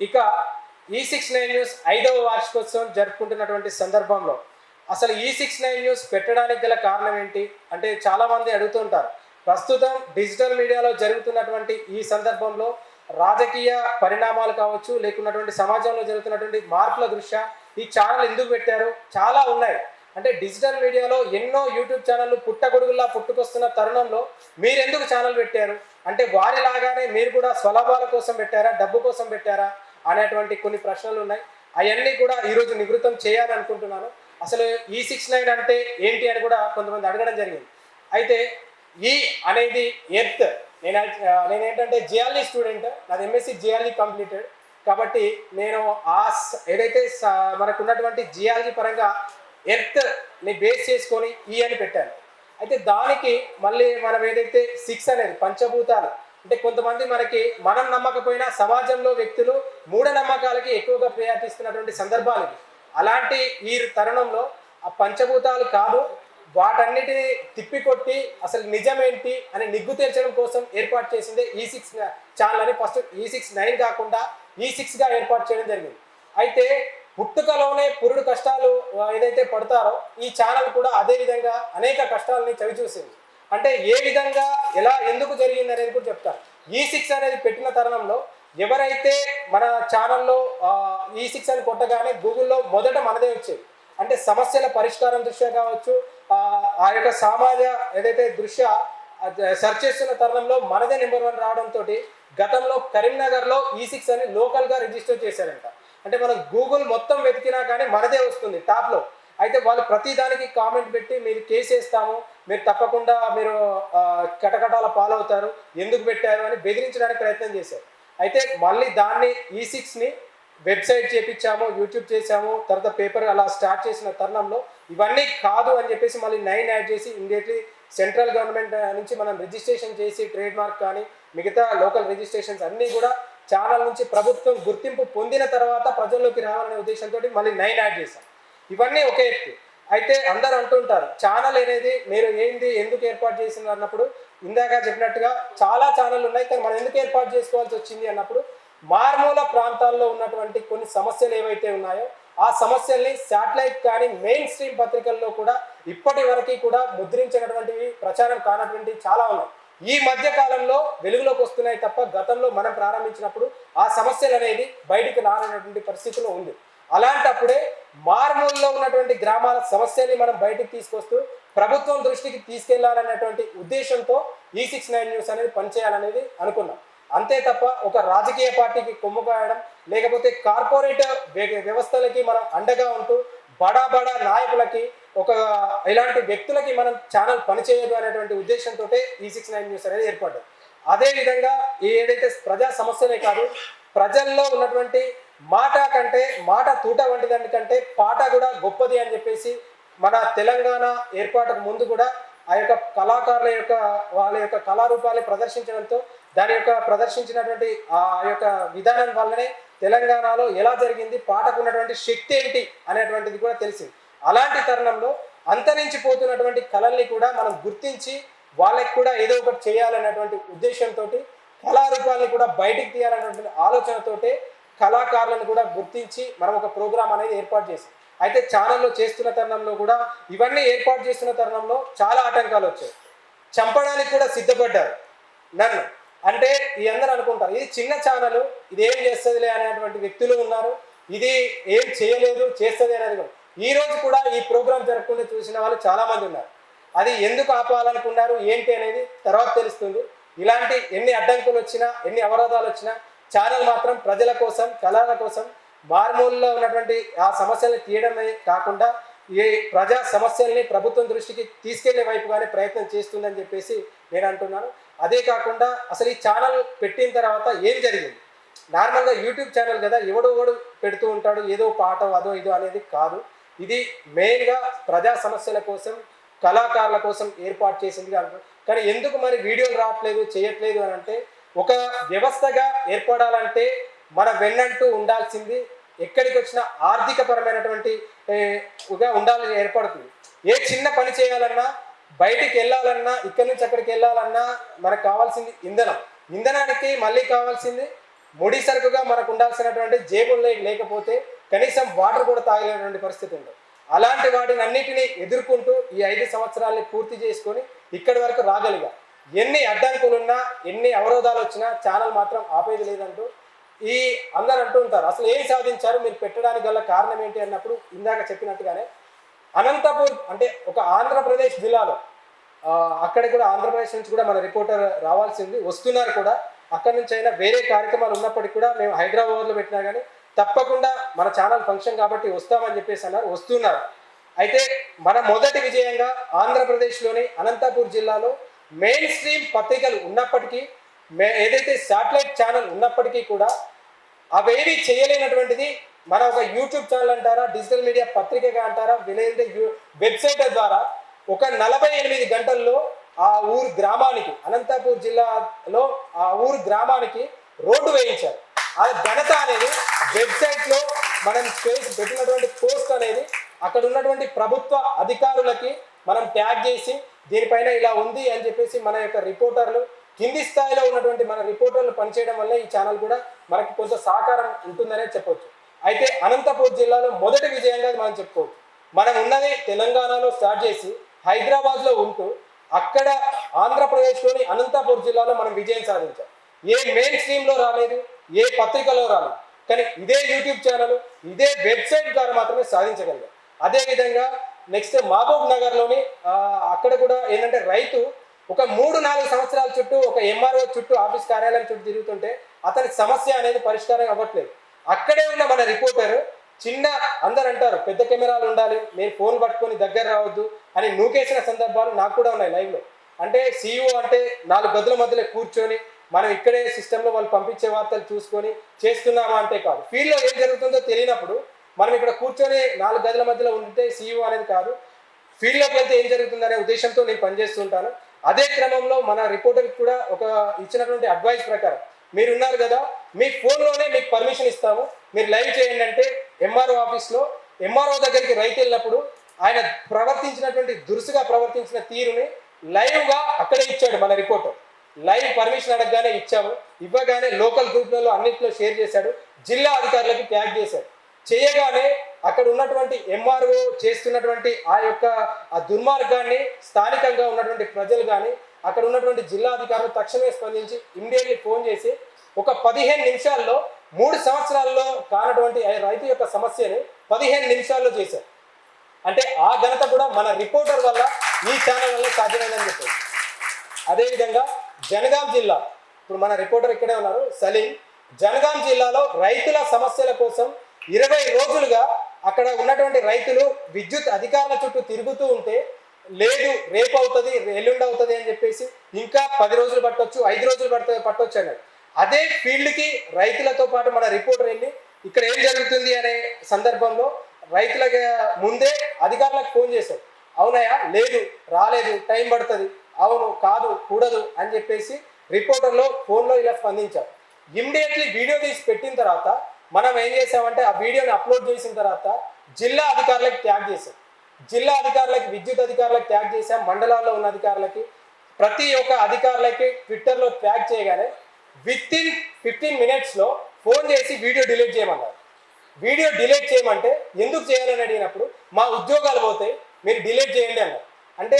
ఇక ఈ six nine news ఐదవ వార్షికోత్సవం జరుపుకుంటున్నటువంటి సందర్భంలో అసలు ఈ సిక్స్ నైన్ న్యూస్ పెట్టడానికి గల కారణం ఏంటి? అంటే చాలామంది అడుగుతుంటారు ప్రస్తుతం డిజిటల్ మీడియాలో జరుగుతున్నటువంటి ఈ సందర్భంలో రాజకీయ పరిణామాలు కావచ్చు లేకున్నటువంటి సమాజంలో జరుగుతున్నటువంటి మార్పుల దృష్ట్యా ఈ ఛానల్ ఎందుకు పెట్టారు? చాలా ఉన్నాయి. అంటే డిజిటల్ మీడియాలో ఎన్నో యూట్యూబ్ ఛానళ్ళు పుట్టగొడుగులా పుట్టుకొస్తున్న తరుణంలో మీరెందుకు ఛానల్ పెట్టారు? అంటే వారిలాగానే మీరు కూడా స్వలాభాల కోసం పెట్టారా? డబ్బు కోసం పెట్టారా? అనేటువంటి కొన్ని ప్రశ్నలు ఉన్నాయి. అవన్నీ కూడా ఈరోజు నివృత్తం చేయాలనుకుంటున్నాను. అసలు ఈ సిక్స్ నైన్ అంటే ఏంటి అని కూడా కొంతమంది అడగడం జరిగింది. అయితే ఈ అనేది ఎర్త్. నేను నేను ఏంటంటే జియాలజీ స్టూడెంట్. నాది ఎంఎస్సి జియాలజీ కంప్లీటెడ్. కాబట్టి నేను ఆ స- ఏదైతే స- మనకు ఉన్నటువంటి జియాలజీ పరంగా ఎర్త్ని బేస్ చేసుకొని ఈ అని పెట్టాను. అయితే దానికి మళ్ళీ మనం ఏదైతే సిక్స్ అనేది పంచభూతాలు అంటే కొంతమంది మనకి మనం నమ్మకపోయినా సమాజంలో వ్యక్తులు మూఢనమ్మకాలకి ఎక్కువగా ప్రయాణిస్తున్నటువంటి సందర్భాలు అలాంటి ఈ తరుణంలో ఆ పంచభూతాలు కాదు వాటన్నిటిని తిప్పికొట్టి అసలు నిజమేంటి అని నిగ్గు తీర్చడం కోసం ఏర్పాటు చేసిందే ఈ సిక్స్ ఛానల్ అని ఫస్ట్ ఈ సిక్స్ నైన్ కాకుండా e ఈ సిక్స్గా ఏర్పాటు చేయడం జరిగింది. అయితే పుట్టుకలోనే పురుడు కష్టాలు ఏదైతే పడతారో ఈ ఛానల్ కూడా అదే విధంగా అనేక కష్టాలని చవిచూసింది. అంటే ఏ విధంగా ఎలా ఎందుకు జరిగింది అనేది కూడా చెప్తారు ఈ సిక్స్ అనేది పెట్టిన తరుణంలో ఎవరైతే మన ఛానల్లో ఈ సిక్స్ అని కొట్టగానే గూగుల్లో మొదట మనదే వచ్చేది. అంటే సమస్యల పరిష్కారం దృష్ట్యా కావచ్చు ఆ, ఆ యొక్క సమాజ ఏదైతే దృష్ట్యా సెర్చ్ చేస్తున్న తరుణంలో మనదే నెంబర్ వన్ రావడంతో గతంలో కరీంనగర్లో ఈ సిక్స్ అని లోకల్గా రిజిస్టర్ చేశారంట. అంటే మనం గూగుల్ మొత్తం వెతికినా కానీ మనదే వస్తుంది టాప్లో. అయితే వాళ్ళు ప్రతి దానికి కామెంట్ పెట్టి మీరు కేసు వేస్తాము మీరు తప్పకుండా మీరు కటకటాల పాలవుతారు. ఎందుకు పెట్టారు అని బెదిరించడానికి ప్రయత్నం చేశారు. అయితే మళ్ళీ దాన్ని e ఈ సిక్స్ని వెబ్సైట్ చేపించాము యూట్యూబ్ చేసాము తర్వాత పేపర్ అలా స్టార్ట్ చేసిన తరుణంలో ఇవన్నీ కాదు అని చెప్పేసి మళ్ళీ నైన్ యాడ్ చేసి ఇమీడియట్లీ సెంట్రల్ గవర్నమెంట్ నుంచి మనం రిజిస్ట్రేషన్ చేసి ట్రేడ్ మార్క్ కానీ మిగతా లోకల్ రిజిస్ట్రేషన్స్ అన్నీ కూడా ఛానల్ నుంచి ప్రభుత్వం గుర్తింపు పొందిన తర్వాత ప్రజల్లోకి రావాలనే ఉద్దేశంతో మళ్ళీ నైన్ యాడ్ చేశాం. ఇవన్నీ ఒకే ఎత్తు. అయితే అందరూ అంటుంటారు ఛానల్ అనేది మీరు ఏంది ఎందుకు ఏర్పాటు చేసింది అన్నప్పుడు ఇందాక చెప్పినట్టుగా చాలా ఛానల్ ఉన్నాయి కానీ మనం ఎందుకు ఏర్పాటు చేసుకోవాల్సి వచ్చింది అన్నప్పుడు మారుమూల ప్రాంతాల్లో ఉన్నటువంటి కొన్ని సమస్యలు ఏవైతే ఉన్నాయో ఆ సమస్యల్ని శాటిలైట్ కానీ మెయిన్ స్ట్రీమ్ పత్రికల్లో కూడా ఇప్పటి వరకు కూడా ముద్రించినటువంటివి ప్రచారం కానటువంటివి చాలా ఉన్నాయి. ఈ మధ్య కాలంలో వెలుగులోకి వస్తున్నాయి తప్ప గతంలో మనం ప్రారంభించినప్పుడు ఆ సమస్యలు అనేది బయటికి రానటువంటి పరిస్థితిలో ఉంది. అలాంటప్పుడే మారుమూలలో ఉన్నటువంటి గ్రామాల సమస్యల్ని మనం బయటికి తీసుకొస్తూ ప్రభుత్వం దృష్టికి తీసుకెళ్ళాలనేటువంటి ఉద్దేశంతో ఈ సిక్స్ నైన్ న్యూస్ అనేది పనిచేయాలనేది అనుకున్నాం. అంతే తప్ప ఒక రాజకీయ పార్టీకి కొమ్ము కాయడం లేకపోతే కార్పొరేట్ వ్యవస్థలకి మనం అండగా ఉంటూ బడా బడా నాయకులకి ఒక ఇలాంటి వ్యక్తులకి మనం ఛానల్ పనిచేయదు అనేటువంటి ఉద్దేశంతో ఈ సిక్స్ నైన్ న్యూస్ అనేది ఏర్పడ్డది. అదేవిధంగా ఏదైతే ప్రజా సమస్యలే కాదు ప్రజల్లో ఉన్నటువంటి మాట కంటే మాట తూట వంటి దానికంటే పాట కూడా గొప్పది అని చెప్పేసి మన తెలంగాణ ఏర్పాటుకు ముందు కూడా ఆ యొక్క కళాకారుల యొక్క వాళ్ళ యొక్క కళారూపాలు ప్రదర్శించడంతో దాని యొక్క ప్రదర్శించినటువంటి ఆ యొక్క విధానం వల్లనే తెలంగాణలో ఎలా జరిగింది పాటకు ఉన్నటువంటి శక్తి ఏంటి అనేటువంటిది కూడా తెలిసింది. అలాంటి తరుణంలో అంతరించిపోతున్నటువంటి కళల్ని కూడా మనం గుర్తించి వాళ్ళకి కూడా ఏదో ఒకటి చేయాలనేటువంటి ఉద్దేశంతో కళారూపాలని కూడా బయటికి తీయాలనేటువంటి ఆలోచనతోటే కళాకారులను కూడా గుర్తించి మనం ఒక ప్రోగ్రామ్ అనేది ఏర్పాటు చేసాం అయితే ఛానల్లో చేస్తున్న తరుణంలో కూడా ఇవన్నీ ఏర్పాటు చేస్తున్న తరుణంలో చాలా ఆటంకాలు వచ్చాయి. చంపడానికి కూడా సిద్ధపడ్డారు. నన్ను. అంటే ఈ అందరూ అనుకుంటారు ఇది చిన్న ఛానల్ ఇది ఏం చేస్తుందిలే అనేటువంటి వ్యక్తులు ఉన్నారు. ఇది ఏం చేయలేదు చేస్తుంది అనేది కూడా. ఈ రోజు కూడా ఈ ప్రోగ్రామ్ జరగకుండా చూసిన వాళ్ళు చాలామంది ఉన్నారు. అది ఎందుకు ఆపాలనుకున్నారు ఏంటి అనేది తర్వాత తెలుస్తుంది. ఇలాంటి ఎన్ని అడ్డంకులు వచ్చినా ఎన్ని అవరోధాలు వచ్చినా ఛానల్ మాత్రం ప్రజల కోసం కళల కోసం మారుమూలలో ఉన్నటువంటి ఆ సమస్యలను తీయడమే కాకుండా ఈ ప్రజా సమస్యల్ని ప్రభుత్వం దృష్టికి తీసుకెళ్ళే వైపుగానే ప్రయత్నం చేస్తుందని చెప్పేసి నేను అంటున్నాను. అదే కాకుండా అసలు ఈ ఛానల్ పెట్టిన తర్వాత ఏం జరిగింది? నార్మల్గా యూట్యూబ్ ఛానల్ కదా ఎవడో ఎవడు పెడుతూ ఉంటాడు ఏదో పాట అదో ఇదో అనేది కాదు. ఇది మెయిన్గా ప్రజా సమస్యల కోసం కళాకారుల కోసం ఏర్పాటు చేసింది కానీ ఎందుకు మరి వీడియోలు రావట్లేదు చేయట్లేదు అని అంటే ఒక వ్యవస్థగా ఏర్పడాలంటే మన వెన్నంటూ ఉండాల్సింది ఎక్కడికి వచ్చిన ఆర్థిక పరమైనటువంటి ఉండాలని ఏర్పడుతుంది. ఏ చిన్న పని చేయాలన్నా బయటికి వెళ్ళాలన్నా ఇక్కడి నుంచి అక్కడికి వెళ్ళాలన్నా మనకు కావాల్సింది ఇంధనం. ఇంధనానికి మళ్ళీ కావాల్సింది ముడి సరుకుగా మనకు ఉండాల్సినటువంటి జేబుల్లో లేకపోతే కనీసం వాటర్ కూడా తాగలేనటువంటి పరిస్థితి ఉంది అలాంటి వాటిని అన్నిటినీ ఎదుర్కొంటూ ఈ ఐదు సంవత్సరాల్ని పూర్తి చేసుకొని ఇక్కడి వరకు రాగలిగా. ఎన్ని అడ్డంకులున్నా ఎన్ని అవరోధాలు వచ్చినా ఛానల్ మాత్రం ఆపేది లేదంటూ ఈ అందరు అంటూ ఉంటారు. అసలు ఏం సాధించారు? మీరు పెట్టడానికి గల కారణం ఏంటి? అన్నప్పుడు ఇందాక చెప్పినట్టుగానే అనంతపూర్ అంటే ఒక ఆంధ్రప్రదేశ్ జిల్లాలో అక్కడ కూడా ఆంధ్రప్రదేశ్ నుంచి కూడా మన రిపోర్టర్ రావాల్సింది. వస్తున్నారు కూడా. అక్కడి నుంచి అయినా వేరే కార్యక్రమాలు ఉన్నప్పటికీ కూడా మేము హైదరాబాద్లో పెట్టినా కానీ తప్పకుండా మన ఛానల్ ఫంక్షన్ కాబట్టి వస్తామని చెప్పేసి అన్నారు. వస్తున్నారు. అయితే మన మొదటి విజయంగా ఆంధ్రప్రదేశ్లోని అనంతపూర్ జిల్లాలో మెయిన్ స్ట్రీమ్ పత్రికలు ఉన్నప్పటికీ మే ఏదైతే శాటిలైట్ ఛానల్ ఉన్నప్పటికీ కూడా అవేవి చేయలేనటువంటిది మన ఒక యూట్యూబ్ ఛానల్ అంటారా డిజిటల్ మీడియా పత్రికగా అంటారా లేదంటే యూ- వెబ్సైట్ ద్వారా ఒక నలభై ఎనిమిది గంటల్లో ఆ ఊరు గ్రామానికి అనంతపూర్ జిల్లాలో ఆ ఊరు గ్రామానికి రోడ్డు వేయించారు. ఆ ఘనత అనేది వెబ్సైట్లో మనం చేసి పెట్టినటువంటి పోస్ట్ అనేది అక్కడ ఉన్నటువంటి ప్రభుత్వ అధికారులకి మనం ట్యాగ్ చేసి దీనిపైన ఇలా ఉంది అని చెప్పేసి మన యొక్క రిపోర్టర్లు కింది స్థాయిలో ఉన్నటువంటి మన రిపోర్టర్లు పనిచేయడం వల్ల ఈ ఛానల్ కూడా మనకి కొంత సహకారం ఉంటుందనే చెప్పొచ్చు. అయితే అనంతపూర్ జిల్లాలో మొదటి విజయంగా మనం చెప్పుకోవచ్చు. మనం ఉన్నది తెలంగాణలో స్టార్ట్ చేసి హైదరాబాద్లో ఉంటూ అక్కడ ఆంధ్రప్రదేశ్లోని అనంతపూర్ జిల్లాలో మనం విజయం సాధించాం. ఏ మెయిన్ స్ట్రీమ్లో రాలేదు ఏ పత్రికలో రాలేదు. కానీ ఇదే యూట్యూబ్ ఛానల్ ఇదే వెబ్సైట్ ద్వారా మాత్రమే సాధించగలిగాం. అదేవిధంగా నెక్స్ట్ మహబూబ్ నగర్లోని అక్కడ కూడా ఏంటంటే రైతు ఒక మూడు నాలుగు సంవత్సరాల చుట్టూ ఒక ఎంఆర్ఓ చుట్టూ ఆఫీస్ కార్యాలయం చుట్టూ తిరుగుతుంటే అతని సమస్య అనేది పరిష్కారం అవ్వట్లేదు. అక్కడే ఉన్న మన రిపోర్టర్ చిన్న అందరు అంటారు పెద్ద కెమెరాలు ఉండాలి నేను ఫోన్ పట్టుకొని దగ్గర రావద్దు అని నూకేసిన సందర్భాలు నాకు కూడా ఉన్నాయి లైవ్లో. అంటే సీఈఓ అంటే నాలుగు గదుల మధ్యలో కూర్చొని మనం ఇక్కడే సిస్టంలో వాళ్ళు పంపించే వార్తలు చూసుకొని చేస్తున్నామా అంటే కాదు. ఫీల్డ్లో ఏం జరుగుతుందో తెలియనప్పుడు మనం ఇక్కడ కూర్చొని నాలుగు గదుల మధ్యలో ఉంటే సీఈఓ అనేది కాదు. ఫీల్డ్లోకి వెళ్తే ఏం జరుగుతుందనే ఉద్దేశంతో నేను పనిచేస్తుంటాను. అదే క్రమంలో మన రిపోర్టర్కి కూడా ఒక ఇచ్చినటువంటి అడ్వైస్ ప్రకారం మీరు ఉన్నారు కదా మీ ఫోన్లోనే మీకు పర్మిషన్ ఇస్తాము. మీరు లైవ్ చేయండి అంటే ఎంఆర్ఓ ఆఫీస్లో ఎంఆర్ఓ దగ్గరికి రైతు వెళ్ళినప్పుడు ఆయన ప్రవర్తించినటువంటి దురుసుగా ప్రవర్తించిన తీరుని లైవ్గా అక్కడే ఇచ్చాడు మన రిపోర్టర్ లైవ్ పర్మిషన్ అడగగానే ఇచ్చాము. ఇవ్వగానే లోకల్ గ్రూప్లలో అన్నింటిలో షేర్ చేశాడు. జిల్లా అధికారులకు ట్యాగ్ చేశాడు. చేయగానే అక్కడ ఉన్నటువంటి ఎంఆర్ఓ చేస్తున్నటువంటి ఆ యొక్క ఆ దుర్మార్గాన్ని స్థానికంగా ఉన్నటువంటి ప్రజలు కానీ అక్కడ ఉన్నటువంటి జిల్లాధికారులు తక్షణమే స్పందించి ఇమ్మీడియట్లీ ఫోన్ చేసి ఒక పదిహేను నిమిషాల్లో మూడు సంవత్సరాల్లో కానటువంటి రైతు యొక్క సమస్యని పదిహేను నిమిషాల్లో చేశారు. అంటే ఆ ఘనత కూడా మన రిపోర్టర్ వల్ల ఈ ఛానల్ వల్ల సాధ్యమైందని చెప్పారు అదేవిధంగా జనగాం జిల్లా ఇప్పుడు మన రిపోర్టర్ ఇక్కడే ఉన్నారు సలీం. జనగాం జిల్లాలో రైతుల సమస్యల కోసం ఇరవై రోజులుగా అక్కడ ఉన్నటువంటి రైతులు విద్యుత్ అధికారుల చుట్టూ తిరుగుతూ ఉంటే లేదు రేపు అవుతుంది ఎల్లుండి అవుతుంది అని చెప్పేసి ఇంకా పది రోజులు పట్టొచ్చు ఐదు రోజులు పట్ట పట్టొచ్చు అన్నారు అదే ఫీల్డ్కి రైతులతో పాటు మన రిపోర్టర్ వెళ్ళి ఇక్కడ ఏం జరుగుతుంది? అనే సందర్భంలో రైతులకి ముందే అధికారులకు ఫోన్ చేశారు అవునయా లేదు రాలేదు టైం పడుతుంది. అవును కాదు కూడదు అని చెప్పేసి రిపోర్టర్లో ఫోన్లో ఇలా స్పందించారు ఇమ్మీడియట్లీ వీడియో తీసి పెట్టిన తర్వాత మనం ఏం చేసామంటే ఆ వీడియోని అప్లోడ్ చేసిన తర్వాత జిల్లా అధికారులకు ట్యాగ్ చేసాం. జిల్లా అధికారులకి విద్యుత్ అధికారులకు ట్యాగ్ చేసాం. మండలాల్లో ఉన్న అధికారులకి ప్రతి ఒక్క అధికారులకి ట్విట్టర్లో ట్యాగ్ చేయగానే విత్ ఇన్ ఫిఫ్టీన్ మినిట్స్లో ఫోన్ చేసి వీడియో డిలీట్ చేయమన్నారు. వీడియో డిలీట్ చేయమంటే ఎందుకు చేయాలని అడిగినప్పుడు మా ఉద్యోగాలు పోతాయి మీరు డిలీట్ చేయండి అన్నారు. అంటే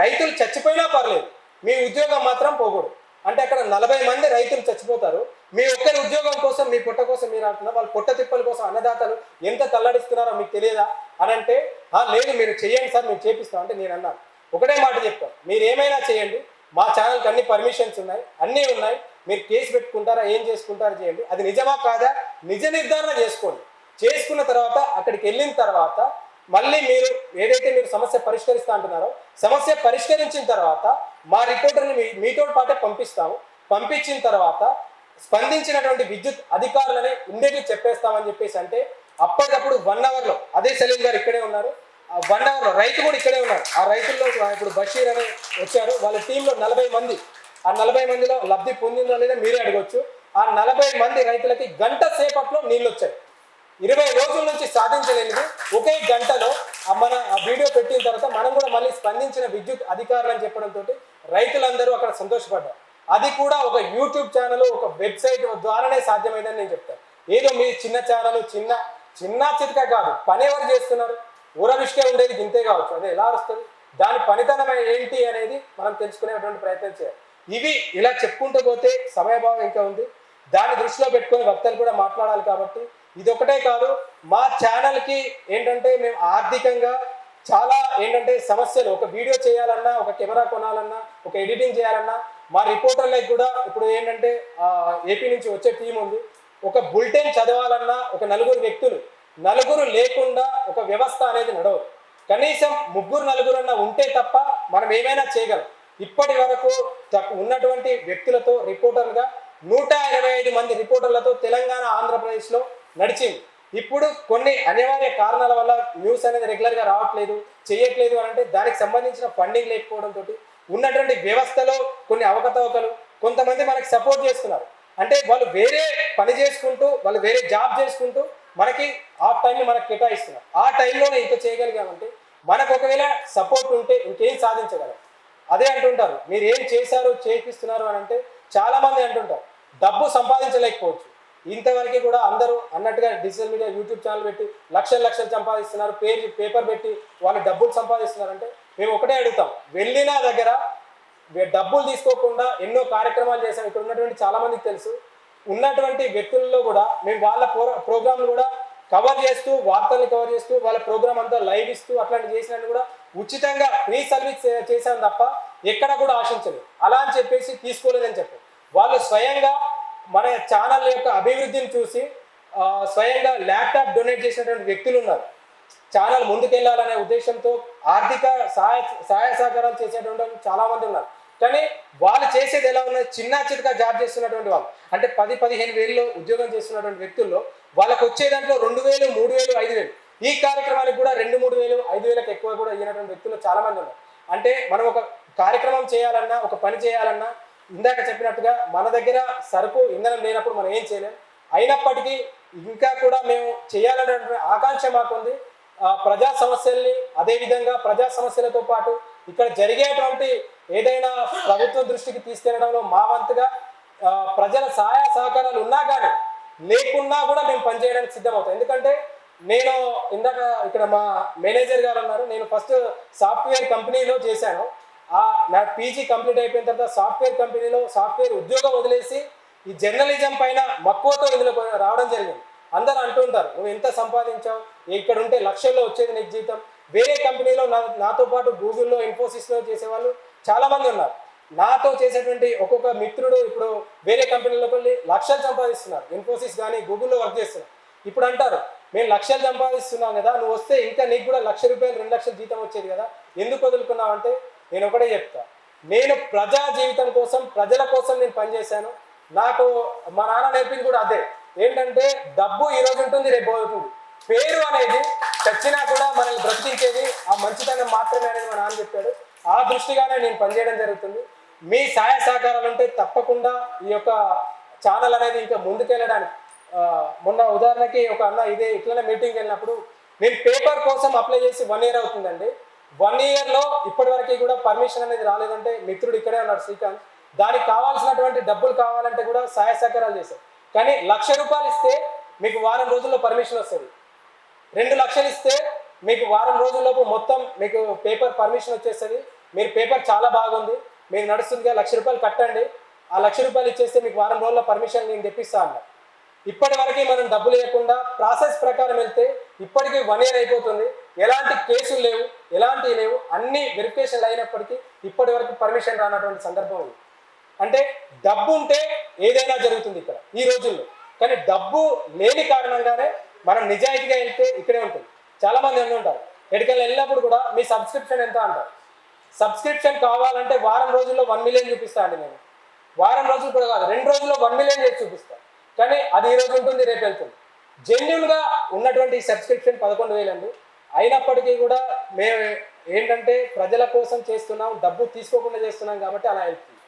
రైతులు చచ్చిపోయినా పర్లేదు మీ ఉద్యోగం మాత్రం పోకూడదు. అంటే అక్కడ నలభై మంది రైతులు చచ్చిపోతారు మీ ఒక్కరి ఉద్యోగం కోసం మీ పుట్ట కోసం మీరు అంటున్నారు వాళ్ళు పుట్ట తిప్పల కోసం అన్నదాతలు ఎంత తల్లడిస్తున్నారో మీకు తెలియదా? అని అంటే లేదు మీరు చేయండి సార్ మేము చేపిస్తాం అంటే నేను అన్నాను. ఒకటే మాట చెప్తాను మీరు ఏమైనా చేయండి మా ఛానల్కి అన్ని పర్మిషన్స్ ఉన్నాయి అన్నీ ఉన్నాయి మీరు కేసు పెట్టుకుంటారా ఏం చేసుకుంటారా చేయండి. అది నిజమా కాదా? నిజ నిర్ధారణ చేసుకోండి. చేసుకున్న తర్వాత అక్కడికి వెళ్ళిన తర్వాత మళ్ళీ మీరు ఏదైతే మీరు సమస్య పరిష్కరిస్తా అంటున్నారో సమస్య పరిష్కరించిన తర్వాత మా రిపోర్టర్ని మీ మీతో పాటే పంపిస్తాము. పంపించిన తర్వాత స్పందించినటువంటి విద్యుత్ అధికారులని ఉండేటి చెప్పేస్తామని చెప్పేసి అంటే అప్పటికప్పుడు వన్ అవర్లో అదే సలీం గారు ఇక్కడే ఉన్నారు. ఆ వన్ అవర్లో రైతు కూడా ఇక్కడే ఉన్నారు. ఆ రైతుల్లో ఇప్పుడు బషీర్ అని వచ్చారు. వాళ్ళ టీంలో నలభై మంది. ఆ నలభై మందిలో లబ్ధి పొందిందో లేదో మీరే అడగొచ్చు. ఆ నలభై మంది రైతులకి గంట సేపట్లో నీళ్ళు వచ్చాయి. ఇరవై రోజుల నుంచి సాధించలేనిది. ఒకే గంటలో మన ఆ వీడియో పెట్టిన తర్వాత మనం కూడా మళ్ళీ స్పందించిన విద్యుత్ అధికారులు అని చెప్పడంతో రైతులందరూ అక్కడ సంతోషపడ్డారు. అది కూడా ఒక యూట్యూబ్ ఛానల్ ఒక వెబ్సైట్ ద్వారానే సాధ్యమైందని నేను చెప్తాను ఏదో మీ చిన్న ఛానల్ చిన్న చిన్న చితక కాదు పని ఎవరు చేస్తున్నారు? ఊరవిష్టే ఉండేది ఇంతే కావచ్చు. అది ఎలా వస్తుంది దాని పనితనం ఏంటి అనేది మనం తెలుసుకునేటువంటి ప్రయత్నం చేయాలి. ఇవి ఇలా చెప్పుకుంటూ పోతే సమయభావం ఇంకా ఉంది. దాన్ని దృష్టిలో పెట్టుకొని వక్తలు కూడా మాట్లాడాలి కాబట్టి ఇది ఒకటే కాదు మా ఛానల్కి ఏంటంటే మేము ఆర్థికంగా చాలా ఏంటంటే సమస్యలు ఒక వీడియో చేయాలన్నా ఒక కెమెరా కొనాలన్నా ఒక ఎడిటింగ్ చేయాలన్నా మా రిపోర్టర్లకు కూడా ఇప్పుడు ఏంటంటే ఏపీ నుంచి వచ్చే టీం ఉంది. ఒక బులెటిన్ చదవాలన్నా ఒక నలుగురు వ్యక్తులు నలుగురు లేకుండా ఒక వ్యవస్థ అనేది నడవదు. కనీసం ముగ్గురు నలుగురన్నా ఉంటే తప్ప మనం ఏమైనా చేయగలం. ఇప్పటి వరకు ఉన్నటువంటి వ్యక్తులతో రిపోర్టర్గా నూట ఇరవై ఐదు మంది రిపోర్టర్లతో తెలంగాణ ఆంధ్రప్రదేశ్లో నడిచింది. ఇప్పుడు కొన్ని అనివార్య కారణాల వల్ల న్యూస్ అనేది రెగ్యులర్గా రావట్లేదు చేయట్లేదు అని అంటే దానికి సంబంధించిన ఫండింగ్ లేకపోవడంతో ఉన్నటువంటి వ్యవస్థలో కొన్ని అవకతవకలు కొంతమంది మనకి సపోర్ట్ చేస్తున్నారు. అంటే వాళ్ళు వేరే పని చేసుకుంటూ వాళ్ళు వేరే జాబ్ చేసుకుంటూ మనకి ఆ టైంని మనకి కేటాయిస్తున్నారు. ఆ టైంలోనే ఇంత చేయగలిగామంటే మనకు ఒకవేళ సపోర్ట్ ఉంటే ఇంకేం సాధించగలం? అదే అంటుంటారు మీరు ఏం చేశారు చేపిస్తున్నారు అని అంటే చాలామంది అంటుంటారు డబ్బు సంపాదించలేకపోవచ్చు. ఇంతవరకు కూడా అందరూ అన్నట్టుగా డిజిటల్ మీడియా యూట్యూబ్ ఛానల్ పెట్టి లక్షలు లక్షలు సంపాదిస్తున్నారు పేరు పేపర్ పెట్టి వాళ్ళు డబ్బులు సంపాదిస్తున్నారంటే మేము ఒకటే అడుగుతాం. వెళ్ళిన దగ్గర డబ్బులు తీసుకోకుండా ఎన్నో కార్యక్రమాలు చేశాం. ఇక్కడ ఉన్నటువంటి చాలా మందికి తెలుసు. ఉన్నటువంటి వ్యక్తుల్లో కూడా మేము వాళ్ళ ప్రో ప్రోగ్రాంలు కూడా కవర్ చేస్తూ వార్తల్ని కవర్ చేస్తూ వాళ్ళ ప్రోగ్రామ్ అంతా లైవ్ ఇస్తూ అట్లాంటి చేసినట్టు కూడా ఉచితంగా ఫ్రీ సర్వీస్ చేశాం తప్ప ఎక్కడ కూడా ఆశించలేదు. అలా అని చెప్పేసి తీసుకోలేదని చెప్పి వాళ్ళు స్వయంగా మన ఛానల్ యొక్క అభివృద్ధిని చూసి స్వయంగా ల్యాప్టాప్ డొనేట్ చేసినటువంటి వ్యక్తులు ఉన్నారు. ఛానల్ ముందుకెళ్ళాలనే ఉద్దేశంతో ఆర్థిక సహాయ సహాయ సహకారాలు చేసేటువంటి చాలామంది ఉన్నారు. కానీ వాళ్ళు చేసేది ఎలా ఉన్నది చిన్న చిన్నగా జాబ్ చేస్తున్నటువంటి వాళ్ళు అంటే పది పదిహేను వేలు ఉద్యోగం చేస్తున్నటువంటి వ్యక్తుల్లో వాళ్ళకి వచ్చే దాంట్లో రెండు వేలు మూడు వేలు ఐదు వేలు. ఈ కార్యక్రమానికి కూడా రెండు మూడు వేలు ఐదు వేలకు ఎక్కువ కూడా అయినటువంటి వ్యక్తులు చాలామంది ఉన్నారు. అంటే మనం ఒక కార్యక్రమం చేయాలన్నా ఒక పని చేయాలన్నా ఇందాక చెప్పినట్టుగా మన దగ్గర సరుకు ఇంధనం లేనప్పుడు మనం ఏం చేయలేం. అయినప్పటికీ ఇంకా కూడా మేము చేయాలనే ఆకాంక్ష మాకుంది. ప్రజా సమస్యల్ని అదేవిధంగా ప్రజా సమస్యలతో పాటు ఇక్కడ జరిగేటువంటి ఏదైనా ప్రభుత్వం దృష్టికి తీసుకెళ్ళడంలో మా వంతుగా ప్రజల సహాయ సహకారాలు ఉన్నా కానీ లేకున్నా కూడా మేము పనిచేయడానికి సిద్ధమవుతాం. ఎందుకంటే నేను ఇందాక ఇక్కడ మా మేనేజర్ గారు అన్నారు నేను ఫస్ట్ సాఫ్ట్వేర్ కంపెనీలో చేశాను. ఆ నా పీజీ కంప్లీట్ అయిపోయిన తర్వాత సాఫ్ట్వేర్ కంపెనీలో సాఫ్ట్వేర్ ఉద్యోగం వదిలేసి ఈ జర్నలిజం పైన మక్కువతో ఇందులో రావడం జరిగింది. అందరూ అంటుంటారు నువ్వు ఎంత సంపాదించావు? ఇక్కడ ఉంటే లక్షల్లో వచ్చేది నీకు జీతం. వేరే కంపెనీలో నా నాతో పాటు గూగుల్లో ఇన్ఫోసిస్లో చేసేవాళ్ళు చాలామంది ఉన్నారు. నాతో చేసేటువంటి ఒక్కొక్క మిత్రుడు ఇప్పుడు వేరే కంపెనీలోకి వెళ్ళి లక్షలు సంపాదిస్తున్నారు. ఇన్ఫోసిస్ కానీ గూగుల్లో వర్క్ చేస్తున్నారు. ఇప్పుడు అంటారు మేము లక్షలు సంపాదిస్తున్నాం కదా నువ్వు వస్తే ఇంకా నీకు కూడా లక్ష రూపాయలు రెండు లక్షల జీతం వచ్చేది కదా ఎందుకు వదులుకున్నావు అంటే నేను ఒకటే చెప్తా. నేను ప్రజా జీవితం కోసం ప్రజల కోసం నేను పనిచేశాను. నాకు మా నాన్న నేర్పింది కూడా అదే. ఏంటంటే డబ్బు ఈ రోజు ఉంటుంది రేపు పోతుంది పేరు అనేది చచ్చినా కూడా మనల్ని బ్రతికించేది ఆ మంచితనం మాత్రమే అనేది మా నాన్న చెప్పాడు. ఆ దృష్టిగానే నేను పనిచేయడం జరుగుతుంది. మీ సహాయ సహకారాలు ఉంటే తప్పకుండా ఈ యొక్క ఛానల్ అనేది ఇంకా ముందుకెళ్ళడానికి మొన్న ఉదాహరణకి ఒక అన్న ఇదే ఇట్లనే మీటింగ్ వెళ్ళినప్పుడు నేను పేపర్ కోసం అప్లై చేసి వన్ ఇయర్ అవుతుందండి. వన్ ఇయర్లో ఇప్పటివరకు కూడా పర్మిషన్ అనేది రాలేదంటే మిత్రుడు ఇక్కడే ఉన్నాడు శ్రీకాంత్. దానికి కావాల్సినటువంటి డబ్బులు కావాలంటే కూడా సహాయ సహకారాలు చేశారు. కానీ లక్ష రూపాయలు ఇస్తే మీకు వారం రోజుల్లో పర్మిషన్ వస్తుంది. రెండు లక్షలు ఇస్తే మీకు వారం రోజుల్లోపు మొత్తం మీకు పేపర్ పర్మిషన్ వచ్చేస్తుంది. మీరు పేపర్ చాలా బాగుంది. మీరు నడుస్తుందిగా లక్ష రూపాయలు కట్టండి. ఆ లక్ష రూపాయలు ఇచ్చేస్తే మీకు వారం రోజుల్లో పర్మిషన్ నేను తెప్పిస్తా అన్న. ఇప్పటి వరకు మనం డబ్బులు ఇవ్వకుండా ప్రాసెస్ ప్రకారం వెళ్తే ఇప్పటికీ వన్ ఇయర్ అయిపోతుంది. ఎలాంటి కేసులు లేవు ఎలాంటివి లేవు అన్ని వెరిఫికేషన్లు అయినప్పటికీ ఇప్పటి వరకు పర్మిషన్ రానటువంటి సందర్భం ఉంది. అంటే డబ్బు ఉంటే ఏదైనా జరుగుతుంది ఇక్కడ ఈ రోజుల్లో. కానీ డబ్బు లేని కారణంగానే మనం నిజాయితీగా వెళ్తే ఇక్కడే ఉంటుంది. చాలా మంది ఎన్ని ఉంటారు. ఎక్కడికి వెళ్ళినప్పుడు కూడా మీ సబ్స్క్రిప్షన్ ఎంత అంటారు? సబ్స్క్రిప్షన్ కావాలంటే వారం రోజుల్లో వన్ మిలియన్ చూపిస్తా అండి నేను. వారం రోజులు కూడా కాదు రెండు రోజుల్లో వన్ మిలియన్ చేసి చూపిస్తా. కానీ అది ఈ రోజు ఉంటుంది రేపు వెళ్తుంది. జెన్యున్గా ఉన్నటువంటి సబ్స్క్రిప్షన్ పదకొండు వేలు అండి. అయినప్పటికీ కూడా మేము ఏంటంటే ప్రజల కోసం చేస్తున్నాం డబ్బు తీసుకోకుండా చేస్తున్నాం కాబట్టి అలా వెళ్తుంది.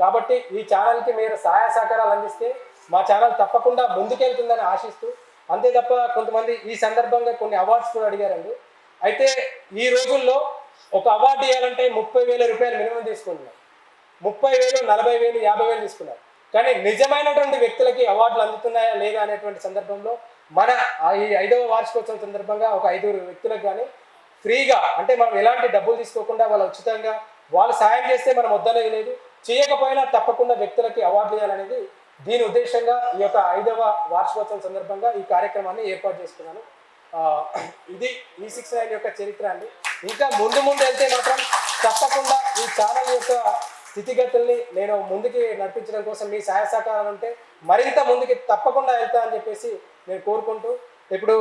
కాబట్టి ఈ ఛానల్కి మీరు సహాయ సహకారాలు అందిస్తే మా ఛానల్ తప్పకుండా ముందుకెళ్తుందని ఆశిస్తూ అంతే తప్ప కొంతమంది ఈ సందర్భంగా కొన్ని అవార్డ్స్ కూడా అడిగారండి. అయితే ఈ రోజుల్లో ఒక అవార్డు ఇవ్వాలంటే ముప్పై వేల రూపాయలు మినిమం తీసుకుంటున్నారు ముప్పై వేలు నలభై వేలు యాభై వేలు తీసుకున్నారు. కానీ నిజమైనటువంటి వ్యక్తులకి అవార్డులు అందుతున్నాయా లేదా అనేటువంటి సందర్భంలో మన ఆ ఈ ఐదవ వార్షికోత్సవం సందర్భంగా ఒక ఐదుగురు వ్యక్తులకు కానీ ఫ్రీగా అంటే మనం ఎలాంటి డబ్బులు తీసుకోకుండా వాళ్ళు ఉచితంగా వాళ్ళు సాయం చేస్తే మనం వద్దనేది లేదు. చేయకపోయినా తప్పకుండా వ్యక్తులకి అవార్డులు ఇవ్వాలనేది దీని ఉద్దేశంగా ఈ యొక్క ఐదవ వార్షికోత్సవం సందర్భంగా ఈ కార్యక్రమాన్ని ఏర్పాటు చేసుకున్నాను. ఇది ఈ సిక్స్ నైన్ యొక్క చరిత్ర అండి. ఇంకా ముందు ముందు వెళ్తే మాత్రం తప్పకుండా ఈ ఛానల్ యొక్క స్థితిగతుల్ని నేను ముందుకి నడిపించడం కోసం మీ సహాయ సహకారాలు ఉంటే మరింత ముందుకి తప్పకుండా వెళ్తా అని చెప్పేసి నేను కోరుకుంటూ ఇప్పుడు